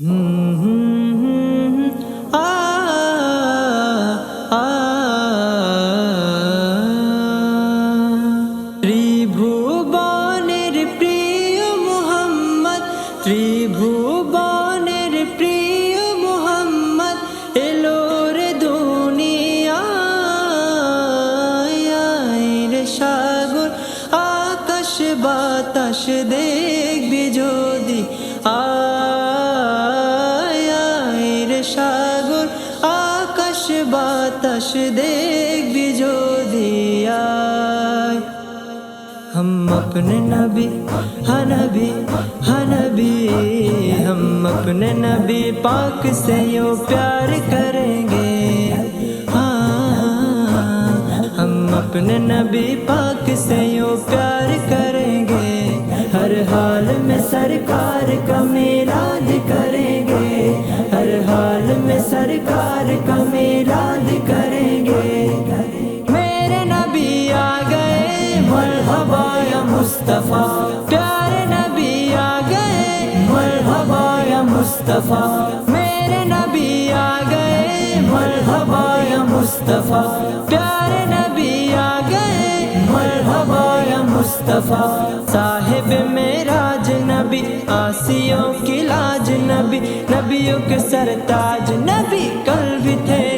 Mm. باتش دیکھ بھی جو دیا۔ ہم اپنے نبی ہاں ہنبی ہاں نبی ہم اپنے نبی پاک سے یوں پیار کریں گے۔ ہاں،, ہاں۔ ہم اپنے نبی پاک سے یوں پیار کریں گے۔ ہر حال میں سرکار کا میلاد کریں گے۔ سرکار کا میلاد کریں گے۔ میرے نبی آ گئے، مرحبا یا مصطفیٰ۔ پیارے نبی آ گئے، مرحبا یا مصطفیٰ۔ میرے نبی آ گئے، مرحبا یا مصطفیٰ۔ پیارے نبی آ گئے، مرحبا یا مصطفیٰ۔ صاحب میراج نبی آسیوں کی لاج نبی نبیوں کے سرتاج نبی کل بھی تھے۔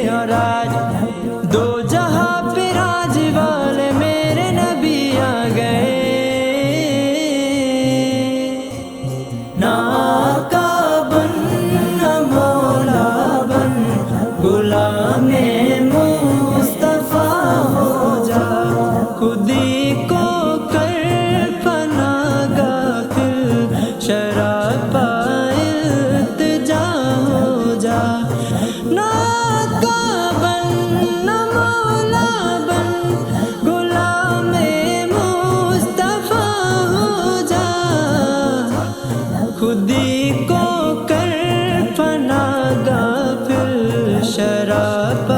शराब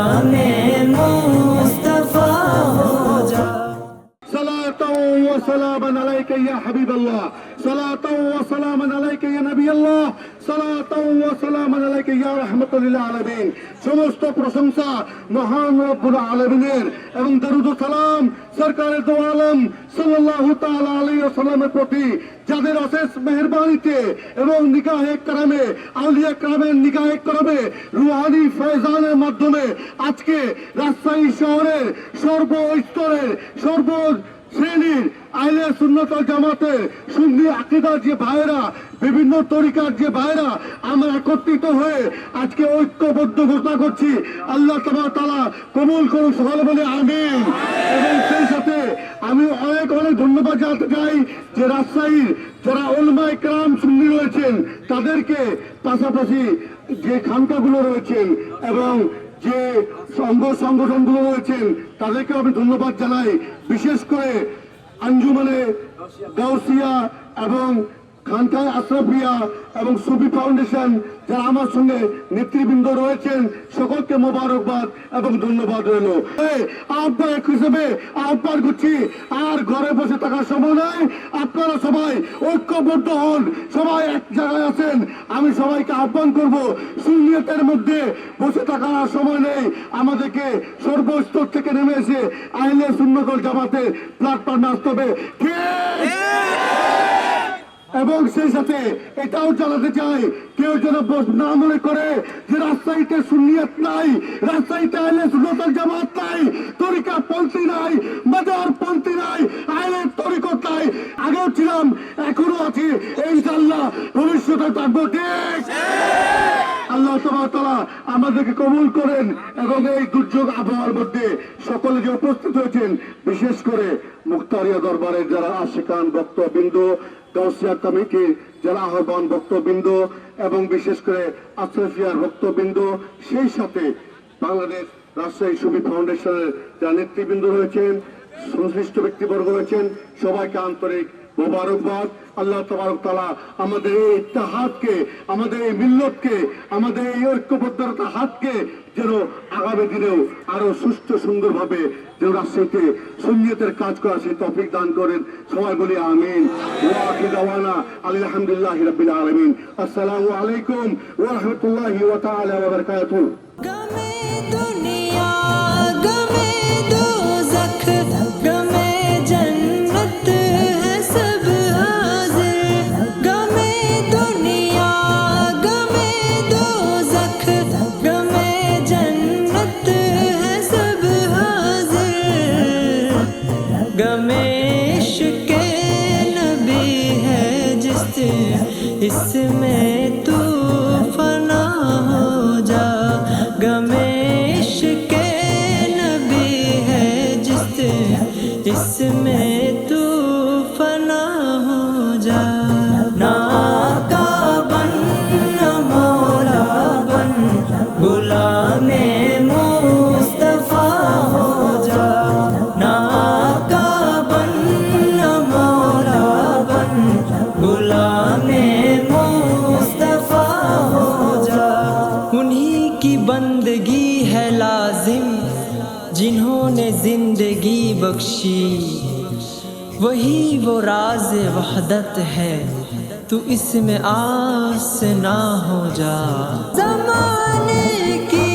জামে মুস্তাফা وسلاما عليك يا حبيب الله صلاة وسلاما عليك يا نبي الله صلاة وسلاما عليك يا رحمة للعالمين সমস্ত প্রশংসা মহান রব্বুল আলমিনের এবং দারুদ সালাম সরকারের দোয়ালম সাল্লাহ তাল আলী সালামের প্রতি যাদের অশেষ মেহেরবানিতে এবং নিগাহে কারামে, আউলিয়া কারামের নিগাহে কারামে রুহানি ফয়জানের মাধ্যমে আজকে রাজশাহী শহরের সর্বস্তরের সর্ব শ্রেণির আইলে সুন্নত জামাতের সুন্নি আকিদার যে ভাইরা বিভিন্ন তরিকার যে ভাইরা আমরা একত্রিত হয়ে আজকে ঐক্যবদ্ধ ঘোষণা করছি। আল্লাহ তোমার তালা কবুল করুন সকলে বলে আমিন। এবং সেই সাথে আমি অনেক অনেক ধন্যবাদ জানাতে চাই যে রাজশাহীর যারা ওলমায় ক্রাম সুন্নি রয়েছেন, তাদেরকে পাশাপাশি যে খানকাগুলো রয়েছেন এবং যে সংঘ সংগঠনগুলো রয়েছেন তাদেরকে আমি ধন্যবাদ জানাই। বিশেষ করে আঞ্জুমানে গাউসিয়া এবং খানকায় আশরাফিয়া এবং সুফি ফাউন্ডেশন যারা আমার সঙ্গে নেতৃবৃন্দ রয়েছেন, সকলকে মোবারকবাদ এবং ধন্যবাদ রইল। আহ্বায়ক হিসেবে আহ্বান করছি আর ঘরে বসে থাকার সময় নয় আপনারা সবাই ঐক্যবদ্ধ হন, সবাই এক জায়গায় আছেন। আমি সবাইকে আহ্বান করব, শূন্যতের মধ্যে বসে থাকার আর সময় নেই। আমাদেরকে সর্বস্তর থেকে নেমে এসে আইলে শূন্যতল জামাতে প্ল্যাটফর্মে আসতে হবে। এবং সেই সাথে এটাও জানাতে চাই, কেউ যেন না মনে করে যে রাজশাহীতে সুন্নিয়ত নাই, রাজশাহীতে আইলে সুন্নতল জামাত নাই, তরিকা পন্থী নাই, মাজার পন্থী নাই আইলের তরিকত নাই। আগেও ছিলাম, এখনও আছি ইনশাল্লাহ ভবিষ্যতে থাকব। ঠিক। আল্লাহ তালা আমাদেরকে কবুল করেন এবং এই দুর্যোগ আবহাওয়ার মধ্যে সকলে যে উপস্থিত হয়েছেন, বিশেষ করে মুক্তারিয়া দরবারের যারা আশিকান ভক্তবৃন্দ গাউসিয়া কমিটি জেলা আহ্বান ভক্তবৃন্দ এবং বিশেষ করে আশরাফিয়ার ভক্তবৃন্দ, সেই সাথে বাংলাদেশ রাজশাহী সুবি ফাউন্ডেশনের যারা নেতৃবৃন্দ রয়েছেন, সংশ্লিষ্ট ব্যক্তিবর্গ রয়েছেন, সবাইকে আন্তরিক মোবারকবাদ। আল্লাহ তালা আমাদের এই আমাদের এই মিল্লতকে, আমাদের এই ঐক্যবদ্ধতা হাতকে যেন আগামী দিনেও আরও সুন্দরভাবে যেন রাজশাহীতে সুন্নিয়তের কাজ করা সেই তফিক দান করেন। সবাই বলি আমিন। আলহামদুলিল্লাহ আলামিন। আসসালামু আলাইকুম گمیش کے نبی ہے جس اس میں تو فنا ہو جا۔ گمیش کے نبی ہے جس اس میں بخشی وہی وہ راز وحدت ہے۔ تو اس میں آس نہ ہو جا۔ زمانے کی